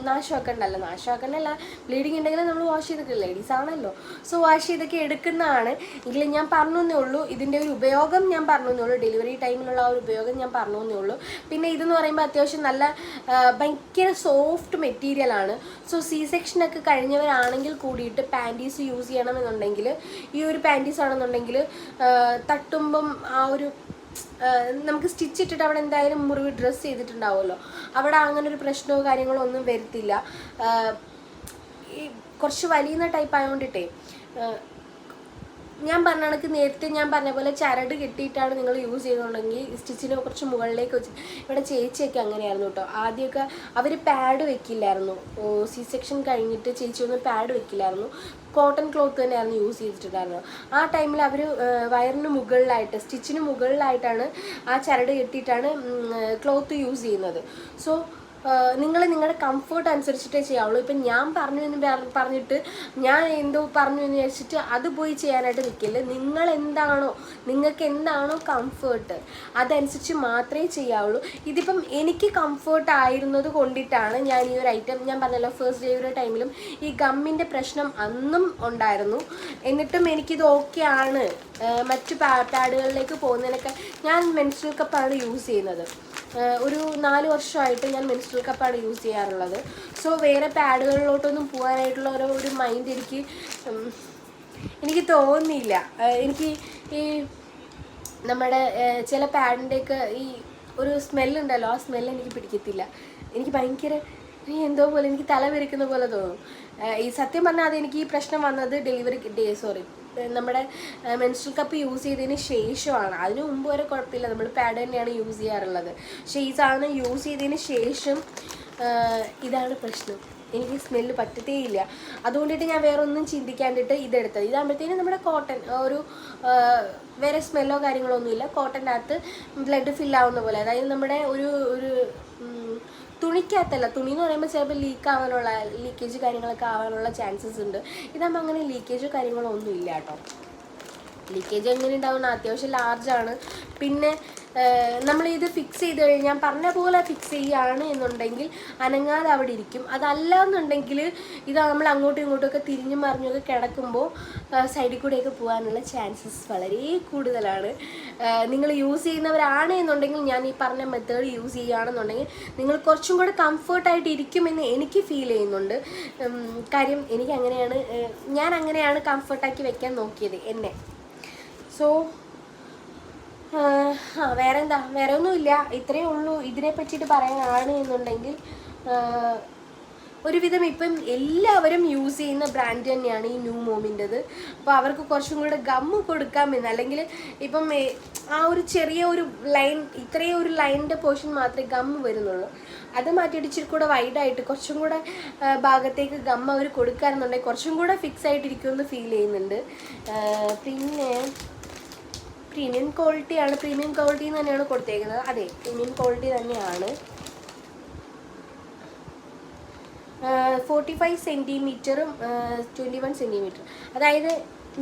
നാശമാക്കണ്ടല്ലോ നാശമാക്കണ്ടല്ല. ബ്ലീഡിങ് ഉണ്ടെങ്കിൽ നമ്മൾ വാഷ് ചെയ്തൊക്കെ ലേഡീസ് ആണല്ലോ. സോ വാഷ് ചെയ്തൊക്കെ എടുക്കുന്നതാണ്. എങ്കിലും ഞാൻ പറഞ്ഞു എന്നേ ഉള്ളൂ. ഇതിന്റെ ഒരു ഉപയോഗം ഞാൻ പറഞ്ഞു എന്നേ ഉള്ളൂ ഡെലിവറി ടൈമിലുള്ള ആ ഒരു ഉപയോഗം ഞാൻ പറഞ്ഞു എന്നേ ഉള്ളൂ. പിന്നെ ഇതെന്ന് പറയുമ്പോൾ അത്യാവശ്യം നല്ല ഭയങ്കര സോഫ്റ്റ് മെറ്റീരിയൽ ആണ്. സോ സി സെക്ഷനൊക്കെ കഴിഞ്ഞവരാണെങ്കിൽ കൂടിയിട്ട് പാന്റീസ് യൂസ് ചെയ്യണമെന്നുണ്ടെങ്കിൽ ഈ ഒരു പാന്റീസ് ആണെന്നുണ്ടെങ്കിൽ തട്ടുമ്പം ആ ഒരു നമുക്ക് സ്റ്റിച്ച് ഇട്ടിട്ട് അവിടെ എന്തായാലും മുറിവ് ഡ്രസ്സ് ചെയ്തിട്ടുണ്ടാവുമല്ലോ. അവിടെ അങ്ങനെ ഒരു പ്രശ്നമോ കാര്യങ്ങളോ ഒന്നും വരത്തില്ല. ഈ കുറച്ച് വലിയുന്ന ടൈപ്പ് ആയതുകൊണ്ടിട്ടേ ഞാൻ പറഞ്ഞ കണക്ക് നേരത്തെ ഞാൻ പറഞ്ഞ പോലെ ചരട് കെട്ടിയിട്ടാണ് നിങ്ങൾ യൂസ് ചെയ്തിട്ടുണ്ടെങ്കിൽ സ്റ്റിച്ചിന് കുറച്ച് മുകളിലേക്ക് വെച്ച് ഇവിടെ ചേച്ചിയൊക്കെ അങ്ങനെയായിരുന്നു കേട്ടോ. ആദ്യമൊക്കെ അവർ പാഡ് വെക്കില്ലായിരുന്നു. സി സെക്ഷൻ കഴിഞ്ഞിട്ട് ചേച്ചി ഒന്നും പാഡ് വെക്കില്ലായിരുന്നു. കോട്ടൺ ക്ലോത്ത് തന്നെയായിരുന്നു യൂസ് ചെയ്തിട്ടുണ്ടായിരുന്നത്. ആ ടൈമിൽ അവർ വയറിന് മുകളിലായിട്ട് സ്റ്റിച്ചിന് മുകളിലായിട്ടാണ് ആ ചരട് കെട്ടിയിട്ടാണ് ക്ലോത്ത് യൂസ് ചെയ്യുന്നത്. സോ നിങ്ങൾ നിങ്ങളുടെ കംഫർട്ട് അനുസരിച്ചിട്ടേ ചെയ്യാവുള്ളൂ. ഇപ്പം ഞാൻ പറഞ്ഞു എന്ന് പറഞ്ഞിട്ട് ഞാൻ എന്തോ പറഞ്ഞു എന്ന് വിചാരിച്ചിട്ട് അത് പോയി ചെയ്യാനായിട്ട് നിൽക്കില്ല നിങ്ങൾ എന്താണോ നിങ്ങൾക്ക് എന്താണോ കംഫേർട്ട് അതനുസരിച്ച് മാത്രമേ ചെയ്യാവുള്ളൂ. ഇതിപ്പം എനിക്ക് കംഫേർട്ട് ആയിരുന്നത് കൊണ്ടിട്ടാണ് ഞാൻ ഈ ഒരു ഐറ്റം ഞാൻ പറഞ്ഞല്ലോ ഫസ്റ്റ് ഡെലിവറി ടൈമിലും ഈ ഗമ്മിന്റെ പ്രശ്നം അന്നും ഉണ്ടായിരുന്നു. എന്നിട്ടും എനിക്കിത് ഓക്കെ ആണ്. മറ്റ് പാഡുകളിലേക്ക് പോകുന്നതിനൊക്കെ ഞാൻ മെൻസ്ട്രൽ കപ്പാണ് യൂസ് ചെയ്യുന്നത്. ഒരു നാല് വർഷമായിട്ട് ഞാൻ മെൻസ്ട്രൽ കപ്പാണ് യൂസ് ചെയ്യാറുള്ളത്. സോ വേറെ പാഡുകളിലോട്ടൊന്നും പോകാനായിട്ടുള്ള ഒരു ഒരു മൈൻഡ് എനിക്ക് എനിക്ക് തോന്നുന്നില്ല. എനിക്ക് ഈ നമ്മുടെ ചില പാഡിന്റെയൊക്കെ ഈ ഒരു സ്മെല്ലുണ്ടല്ലോ ആ സ്മെല്ല് എനിക്ക് പിടിക്കത്തില്ല. എനിക്ക് ഭയങ്കര എന്തോ പോലെ എനിക്ക് തല വിരിക്കുന്ന പോലെ തോന്നും. ഈ സത്യം പറഞ്ഞാൽ അത് എനിക്ക് ഈ പ്രശ്നം വന്നത് ഡെലിവറി ഡേ സോറി നമ്മുടെ മെൻസ്ട്രൽ കപ്പ് യൂസ് ചെയ്തതിന് ശേഷമാണ്. അതിന് മുമ്പ് വരെ കുഴപ്പമില്ല. നമ്മൾ പാഡ് തന്നെയാണ് യൂസ് ചെയ്യാറുള്ളത്. പക്ഷേ ഈ സാധനം യൂസ് ചെയ്തതിന് ശേഷം ഇതാണ് പ്രശ്നം. എനിക്ക് സ്മെല്ല് പറ്റത്തേയില്ല അതുകൊണ്ടിട്ട് ഞാൻ വേറെ ഒന്നും ചിന്തിക്കാണ്ടിട്ട് ഇതെടുത്തത്. ഇതാകുമ്പോഴത്തേനും നമ്മുടെ കോട്ടൺ ഒരു വേറെ സ്മെല്ലോ കാര്യങ്ങളോ ഒന്നുമില്ല. കോട്ടന്റെ അകത്ത് ബ്ലഡ് ഫില്ലാവുന്ന പോലെ. അതായത് നമ്മുടെ ഒരു ഒരു തുണിക്കകത്തല്ല. തുണി എന്ന് പറയുമ്പോൾ ചിലപ്പോൾ ലീക്ക് ആവാനുള്ള ലീക്കേജ് കാര്യങ്ങളൊക്കെ ആവാനുള്ള ചാൻസസ് ഉണ്ട്. ഇതാകുമ്പോൾ അങ്ങനെ ലീക്കേജ് കാര്യങ്ങളൊന്നും ഇല്ല കേട്ടോ. ലീക്കേജ് എങ്ങനെ ഉണ്ടാവുന്ന അത്യാവശ്യം ലാർജാണ് പിന്നെ നമ്മൾ ഇത് ഫിക്സ് ചെയ്ത് കഴിഞ്ഞാൽ പറഞ്ഞ പോലെ ഫിക്സ് ചെയ്യുകയാണ് എന്നുണ്ടെങ്കിൽ അനങ്ങാതെ അവിടെ ഇരിക്കും. അതല്ല എന്നുണ്ടെങ്കിൽ ഇത് നമ്മൾ അങ്ങോട്ടും ഇങ്ങോട്ടും ഒക്കെ തിരിഞ്ഞു മറിഞ്ഞൊക്കെ കിടക്കുമ്പോൾ സൈഡിൽ കൂടെയൊക്കെ പോകാനുള്ള ചാൻസസ് വളരെ കൂടുതലാണ്. നിങ്ങൾ യൂസ് ചെയ്യുന്നവരാണ് എന്നുണ്ടെങ്കിൽ ഞാൻ ഈ പറഞ്ഞ മെത്തേഡ് യൂസ് ചെയ്യുകയാണെന്നുണ്ടെങ്കിൽ നിങ്ങൾ കുറച്ചും കൂടെ കംഫർട്ടായിട്ട് ഇരിക്കുമെന്ന് എനിക്ക് ഫീൽ ചെയ്യുന്നുണ്ട്. കാര്യം എനിക്ക് അങ്ങനെയാണ് ഞാൻ അങ്ങനെയാണ് കംഫർട്ടാക്കി വെക്കാൻ നോക്കിയത് എന്നെ. സോ ആ വേറെ എന്താ വേറെ ഒന്നുമില്ല ഇത്രയേ ഉള്ളൂ. ഇതിനെ പറ്റിയിട്ട് പറയാനാണ് എന്നുണ്ടെങ്കിൽ ഒരുവിധം ഇപ്പം എല്ലാവരും യൂസ് ചെയ്യുന്ന ബ്രാൻഡ് തന്നെയാണ് ഈ ന്യൂ മോമിന്റെത് അപ്പോൾ അവർക്ക് കുറച്ചും കൂടെ ഗമ്മ് കൊടുക്കാമെന്ന് അല്ലെങ്കിൽ ഇപ്പം ആ ഒരു ചെറിയ ഒരു ലൈൻ ഇത്രയും ഒരു ലൈനിന്റെ പോർഷൻ മാത്രമേ ഗമ്മ് വരുന്നുള്ളൂ. അത് മാറ്റിയിട്ട് ഇച്ചിരി കൂടെ വൈഡായിട്ട് കുറച്ചും കൂടെ ഭാഗത്തേക്ക് ഗമ്മ് അവർ കൊടുക്കാറുണ്ടെങ്കിൽ കുറച്ചും കൂടെ ഫിക്സ് ആയിട്ടിരിക്കുമെന്ന് ഫീൽ ചെയ്യുന്നുണ്ട്. പിന്നെ പ്രീമിയം ക്വാളിറ്റിയാണ് പ്രീമിയം ക്വാളിറ്റി തന്നെയാണ് കൊടുത്തേക്കുന്നത്. അതെ പ്രീമിയം ക്വാളിറ്റി തന്നെയാണ്. ഫോർട്ടി ഫൈവ് സെന്റിമീറ്ററും ട്വന്റി വൺ സെന്റിമീറ്റർ അതായത്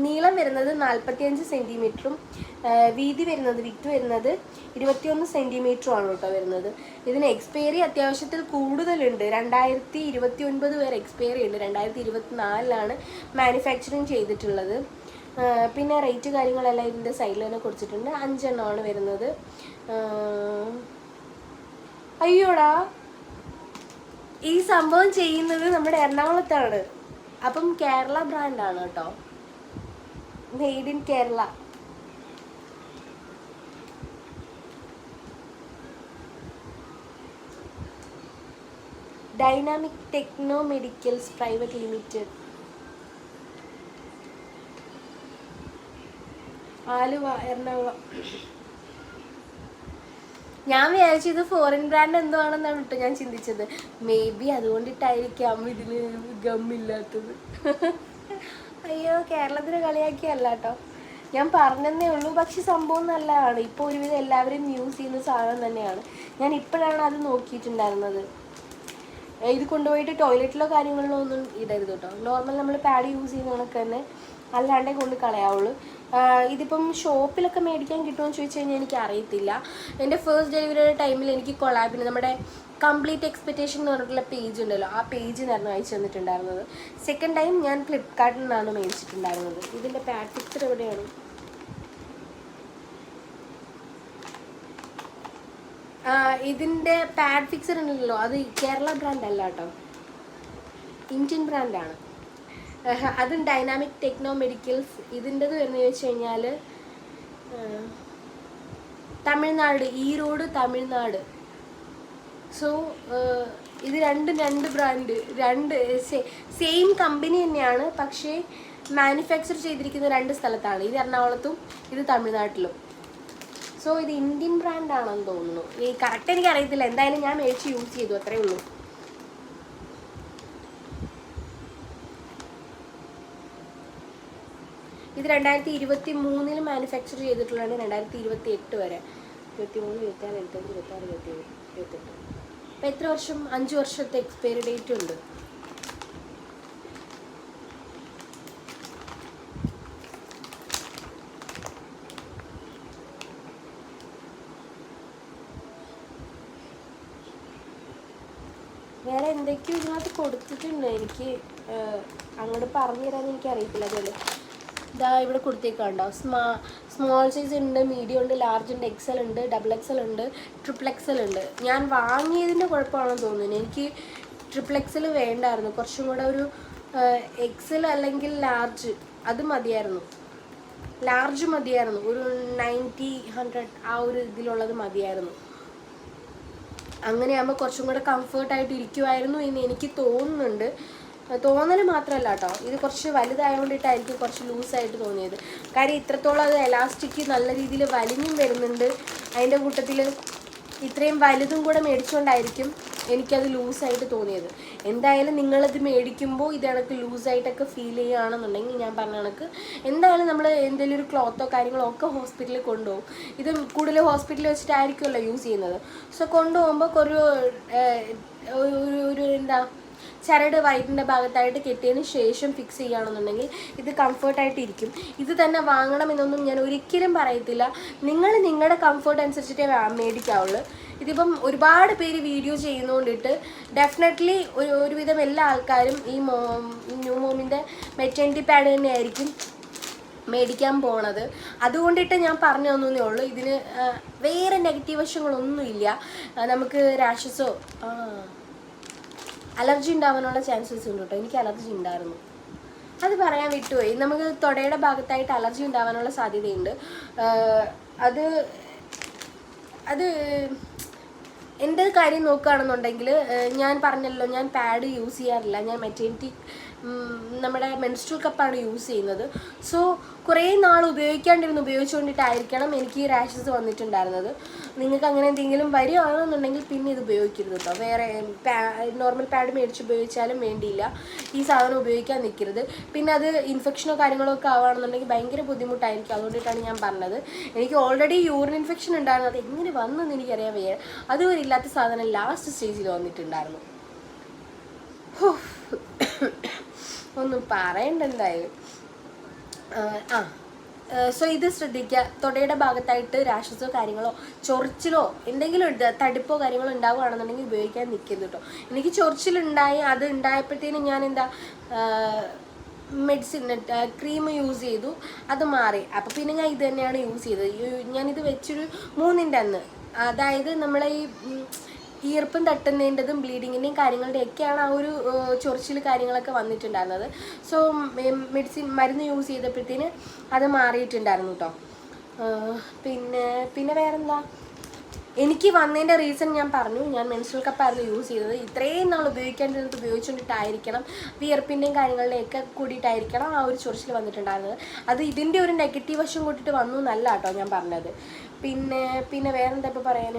നീളം വരുന്നത് നാൽപ്പത്തിയഞ്ച് സെന്റിമീറ്ററും വീതി വരുന്നത് വിറ്റ് വരുന്നത് ഇരുപത്തിയൊന്ന് സെന്റിമീറ്ററും ആണ് കേട്ടോ വരുന്നത്. ഇതിന് എക്സ്പയറി അത്യാവശ്യത്തിൽ കൂടുതലുണ്ട്. രണ്ടായിരത്തി ഇരുപത്തി ഒൻപത് വരെ എക്സ്പയറി ഉണ്ട്. രണ്ടായിരത്തി ഇരുപത്തി നാലിലാണ് മാനുഫാക്ചറിങ് ചെയ്തിട്ടുള്ളത്. പിന്നെ റേറ്റ് കാര്യങ്ങളെല്ലാം ഇതിന്റെ സൈഡിൽ തന്നെ കൊടുത്തിട്ടുണ്ട്. അഞ്ചെണ്ണമാണ് വരുന്നത്. അയ്യോടാ. ഈ സംഭവം ചെയ്യുന്നത് നമ്മുടെ എറണാകുളത്താണ്. അപ്പം കേരള ബ്രാൻഡാണ് കേട്ടോ. Made in Kerala. Dynamic techno medicals private limited Aluva Ernakulam. ഞാൻ വിചാരിച്ചു ഇത് ഫോറിൻ ബ്രാൻഡ് എന്തോ ആണെന്നാണ് കേട്ടോ ഞാൻ ചിന്തിച്ചത് മേ ബി അതുകൊണ്ടിട്ടായിരിക്കാം ഇതിന് ഗമ്മില്ലാത്തത്. അയ്യോ കേരളത്തിന് കളിയാക്കിയല്ല കേട്ടോ ഞാൻ പറഞ്ഞതേ ഉള്ളൂ പക്ഷെ സംഭവം നല്ലതാണ്. ഇപ്പോൾ ഒരുവിധം എല്ലാവരും യൂസ് ചെയ്യുന്ന സാധനം തന്നെയാണ്. ഞാൻ ഇപ്പോഴാണ് അത് നോക്കിയിട്ടുണ്ടായിരുന്നത്. ഇത് കൊണ്ടുപോയിട്ട് ടോയ്ലറ്റിലോ കാര്യങ്ങളിലോ ഒന്നും ഇടരുത് കേട്ടോ. നോർമൽ നമ്മൾ പാഡ് യൂസ് ചെയ്യുന്ന കണക്ക് തന്നെ അല്ലാണ്ടേ കൊണ്ട് കളയാവുള്ളൂ. ഇതിപ്പം ഷോപ്പിലൊക്കെ മേടിക്കാൻ കിട്ടുമെന്ന് ചോദിച്ചു കഴിഞ്ഞാൽ എനിക്ക് അറിയത്തില്ല എന്റെ ഫസ്റ്റ് ഡെലിവറിയുടെ ടൈമിൽ എനിക്ക് കൊളാബിന് നമ്മുടെ കംപ്ലീറ്റ് എക്സ്പെക്റ്റേഷൻ എന്ന് പറഞ്ഞിട്ടുള്ള പേജ് ഉണ്ടല്ലോ ആ പേജ് നിന്നായിരുന്നു അയച്ചു തന്നിട്ടുണ്ടായിരുന്നത്. സെക്കൻഡ് ടൈം ഞാൻ ഫ്ലിപ്കാർട്ടിൽ നിന്നാണ് മേടിച്ചിട്ടുണ്ടായിരുന്നത്. ഇതിന്റെ പാഡ് എവിടെയാണ്? ഇതിന്റെ പാഡ് ഫിക്സർ ഉണ്ടല്ലോ അത് കേരള ബ്രാൻഡ് അല്ല കേട്ടോ. ഇന്ത്യൻ ബ്രാൻഡാണ് അതും ഡൈനാമിക് ടെക്നോ മെഡിക്കൽസ് ഇതിന്റെത് വരുന്നത് വെച്ച് കഴിഞ്ഞാൽ തമിഴ്നാട് ഈറോഡ് തമിഴ്നാട്. സോ ഇത് രണ്ടും രണ്ട് ബ്രാൻഡ് രണ്ട് സെയിം കമ്പനി തന്നെയാണ് പക്ഷേ മാനുഫാക്ചർ ചെയ്തിരിക്കുന്ന രണ്ട് സ്ഥലത്താണ്. ഇത് എറണാകുളത്തും ഇത് തമിഴ്നാട്ടിലും. സോ ഇത് ഇന്ത്യൻ ബ്രാൻഡാണെന്ന് തോന്നുന്നു. ഈ കറക്റ്റ് എനിക്ക് അറിയത്തില്ല. എന്തായാലും ഞാൻ മേടിച്ച് യൂസ് ചെയ്തു. അത്രേ ഉള്ളൂ. ഇത് രണ്ടായിരത്തി ഇരുപത്തി മൂന്നിൽ മാനുഫാക്ചർ ചെയ്തിട്ടുള്ളതാണ് രണ്ടായിരത്തി ഇരുപത്തി എട്ട് വരെ. ഇരുപത്തി മൂന്ന് ഇരുപത്തിനാല് ഇരുപത്തഞ്ച് ഇരുപത്താറ് ഇരുപത്തി ഇരുപത്തെട്ട് അപ്പം എത്ര വർഷം അഞ്ച് വർഷത്തെ എക്സ്പയറി ഡേറ്റ് ഉണ്ട്? വേറെ എന്തൊക്കെയോ ഇതിനകത്ത് കൊടുത്തിട്ടുണ്ട് എനിക്ക്. അങ്ങോട്ട് പറഞ്ഞു തരാൻ എനിക്ക് അറിയത്തില്ല അതുപോലെ. ഇതാ ഇവിടെ കൊടുത്തേക്കാണ്ടോ? സ്മാ സ്മോൾ സൈസ് ഉണ്ട് മീഡിയം ഉണ്ട് ലാർജ് ഉണ്ട് എക്സൽ ഉണ്ട് ഡബിൾ എക്സൽ ഉണ്ട് ട്രിപ്പിൾ എക്സൽ ഉണ്ട്. ഞാൻ വാങ്ങിയതിന്റെ കുഴപ്പമാണെന്ന് തോന്നുന്നു. എനിക്ക് ട്രിപ്പിൾ എക്സൽ വേണ്ടായിരുന്നു. കുറച്ചും കൂടെ ഒരു എക്സൽ അല്ലെങ്കിൽ ലാർജ് അത് മതിയായിരുന്നു. ലാർജ് മതിയായിരുന്നു. ഒരു നയന്റി ഹൺഡ്രഡ് ആ ഒരു ഇതിലുള്ളത് മതിയായിരുന്നു. അങ്ങനെയാകുമ്പോൾ കുറച്ചും കൂടെ കംഫർട്ടായിട്ട് ഇരിക്കുമായിരുന്നു എന്ന് എനിക്ക് തോന്നുന്നുണ്ട്. തോന്നൽ മാത്രമല്ല കേട്ടോ ഇത് കുറച്ച് വലുതായതുകൊണ്ടിട്ടായിരിക്കും കുറച്ച് ലൂസായിട്ട് തോന്നിയത്. കാര്യം ഇത്രത്തോളം അത് എലാസ്റ്റിക് നല്ല രീതിയിൽ വലിഞ്ഞും വരുന്നുണ്ട്. അതിന്റെ കൂട്ടത്തിൽ ഇത്രയും വലുതും കൂടെ മേടിച്ചുകൊണ്ടായിരിക്കും എനിക്കത് ലൂസായിട്ട് തോന്നിയത്. എന്തായാലും നിങ്ങളത് മേടിക്കുമ്പോൾ ഇത് കണക്ക് ലൂസായിട്ടൊക്കെ ഫീൽ ചെയ്യുകയാണെന്നുണ്ടെങ്കിൽ ഞാൻ പറഞ്ഞ കണക്ക് എന്തായാലും നമ്മൾ എന്തെങ്കിലും ഒരു ക്ലോത്തോ കാര്യങ്ങളോ ഒക്കെ ഹോസ്പിറ്റലിൽ കൊണ്ടുപോകും. ഇത് കൂടുതൽ ഹോസ്പിറ്റലിൽ വെച്ചിട്ടായിരിക്കുമല്ലോ യൂസ് ചെയ്യുന്നത്. സോ കൊണ്ടുപോകുമ്പോൾ ഒരു ഒരു എന്താ ചരട് വയറ്റിന്റെ ഭാഗത്തായിട്ട് കെട്ടിയതിന് ശേഷം ഫിക്സ് ചെയ്യുകയാണെന്നുണ്ടെങ്കിൽ ഇത് കംഫർട്ടായിട്ട് ഇരിക്കും. ഇത് തന്നെ വാങ്ങണമെന്നൊന്നും ഞാൻ ഒരിക്കലും പറയത്തില്ല. നിങ്ങൾ നിങ്ങളുടെ കംഫർട്ട് അനുസരിച്ചിട്ടേ മേടിക്കാവുള്ളൂ. ഇതിപ്പം ഒരുപാട് പേര് വീഡിയോ ചെയ്യുന്നതുകൊണ്ടിട്ട് ഡെഫിനറ്റ്ലി ഒരു ഒരുവിധം എല്ലാ ആൾക്കാരും ഈ മോ ന്യൂ മോമിന്റെ മെറ്റേണിറ്റി പാഡ് തന്നെയായിരിക്കും മേടിക്കാൻ പോണത്. അതുകൊണ്ടിട്ട് ഞാൻ പറഞ്ഞു തന്നേ ഉള്ളൂ. ഇതിന് വേറെ നെഗറ്റീവ് വശങ്ങളൊന്നുമില്ല. നമുക്ക് റാഷസോ അലർജി ഉണ്ടാവാനുള്ള ചാൻസസ് ഉണ്ട് കേട്ടോ. എനിക്ക് അലർജി ഉണ്ടായിരുന്നു. അത് പറയാൻ വിട്ടുപോയി. നമുക്ക് തൊടയുടെ ഭാഗത്തായിട്ട് അലർജി ഉണ്ടാവാനുള്ള സാധ്യതയുണ്ട്. അത് അത് എന്റെ കാര്യം നോക്കുകയാണെന്നുണ്ടെങ്കിൽ ഞാൻ പറഞ്ഞല്ലോ ഞാൻ പാഡ് യൂസ് ചെയ്യാറില്ല. ഞാൻ മെറ്റേണിറ്റി നമ്മുടെ മെൻസ്ട്രൽ കപ്പാണ് യൂസ് ചെയ്യുന്നത്. സോ കുറേ നാൾ ഉപയോഗിക്കാണ്ടിരുന്ന് ഉപയോഗിച്ചുകൊണ്ടിട്ടായിരിക്കണം എനിക്ക് ഈ റാഷസ് വന്നിട്ടുണ്ടായിരുന്നത്. നിങ്ങൾക്ക് അങ്ങനെ എന്തെങ്കിലും വരികയാണെന്നുണ്ടെങ്കിൽ പിന്നെ ഇത് ഉപയോഗിക്കരുത് കേട്ടോ വേറെ നോർമൽ പാഡ് മേടിച്ച് ഉപയോഗിച്ചാലും വേണ്ടിയില്ല. ഈ സാധനം ഉപയോഗിക്കാൻ നിൽക്കരുത്. പിന്നെ അത് ഇൻഫെക്ഷനോ കാര്യങ്ങളോ ഒക്കെ ആവുകയാണെന്നുണ്ടെങ്കിൽ ഭയങ്കര ബുദ്ധിമുട്ടായിരിക്കും. അതുകൊണ്ടിട്ടാണ് ഞാൻ പറഞ്ഞത്. എനിക്ക് ഓൾറെഡി യൂറിൻ ഇൻഫെക്ഷൻ ഉണ്ടായിരുന്നു. അത് എങ്ങനെ വന്നെന്ന് എനിക്കറിയാൻ വയ്യ. അതുവരെ ഇല്ലാത്ത സാധനം ലാസ്റ്റ് സ്റ്റേജിൽ വന്നിട്ടുണ്ടായിരുന്നു. ഒന്നും പറയണ്ട എന്തായാലും. ആ സോ ഇത് ശ്രദ്ധിക്കുക തൊടയുടെ ഭാഗത്തായിട്ട് രാഷസോ കാര്യങ്ങളോ ചൊറിച്ചിലോ എന്തെങ്കിലും തടിപ്പോ കാര്യങ്ങളോ ഉണ്ടാവുകയാണെന്നുണ്ടെങ്കിൽ ഉപയോഗിക്കാൻ നിൽക്കുന്നു കേട്ടോ എനിക്ക് ചൊറിച്ചിലുണ്ടായി അത് ഉണ്ടായപ്പോഴത്തേനും ഞാൻ എന്താ മെഡിസിൻ ക്രീം യൂസ് ചെയ്തു അത് മാറി. അപ്പോൾ പിന്നെ ഞാൻ ഇത് തന്നെയാണ് യൂസ് ചെയ്തത്. ഞാനിത് വെച്ചൊരു മൂന്നിന്റെ അന്ന് അതായത് നമ്മളെ ഈ ഈർപ്പം തട്ടുന്നതിന്റെതും ബ്ലീഡിങ്ങിന്റെയും കാര്യങ്ങളുടെയും ഒക്കെയാണ് ആ ഒരു ചൊറിച്ചിൽ കാര്യങ്ങളൊക്കെ വന്നിട്ടുണ്ടായിരുന്നത്. സോ മെഡിസിൻ മരുന്ന് യൂസ് ചെയ്തപ്പോഴത്തേന് അത് മാറിയിട്ടുണ്ടായിരുന്നു കേട്ടോ പിന്നെ പിന്നെ വേറെന്താ? എനിക്ക് വന്നതിന്റെ റീസൺ ഞാൻ പറഞ്ഞു. ഞാൻ മെൻസ്ട്രൽ കപ്പായിരുന്നു യൂസ് ചെയ്തത്. ഇത്രയും നാൾ ഉപയോഗിക്കേണ്ടത് ഉപയോഗിച്ചുകൊണ്ടിട്ടായിരിക്കണം. വിയർപ്പിന്റെയും കാര്യങ്ങളുടെയൊക്കെ കൂടിയിട്ടായിരിക്കണം ആ ഒരു ചൊറിച്ചിൽ വന്നിട്ടുണ്ടായിരുന്നത്. അത് ഇതിന്റെ ഒരു നെഗറ്റീവ് വശം കൂട്ടിയിട്ട് വന്നു എന്നല്ല കേട്ടോ ഞാൻ പറഞ്ഞത്. പിന്നെ പിന്നെ വേറെന്താ ഇപ്പോൾ പറയാൻ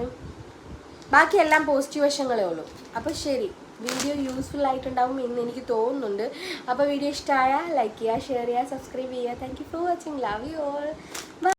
ബാക്കി എല്ലാം പോസിറ്റീവ് വശങ്ങളേ ഉള്ളൂ. അപ്പോൾ ശരി വീഡിയോ യൂസ്ഫുൾ ആയിട്ടുണ്ടാവും എന്ന് എനിക്ക് തോന്നുന്നുണ്ട്. അപ്പോൾ വീഡിയോ ഇഷ്ടമായ ലൈക്ക് ചെയ്യുക ഷെയർ ചെയ്യുക സബ്സ്ക്രൈബ് ചെയ്യുക. Thank you for watching love you all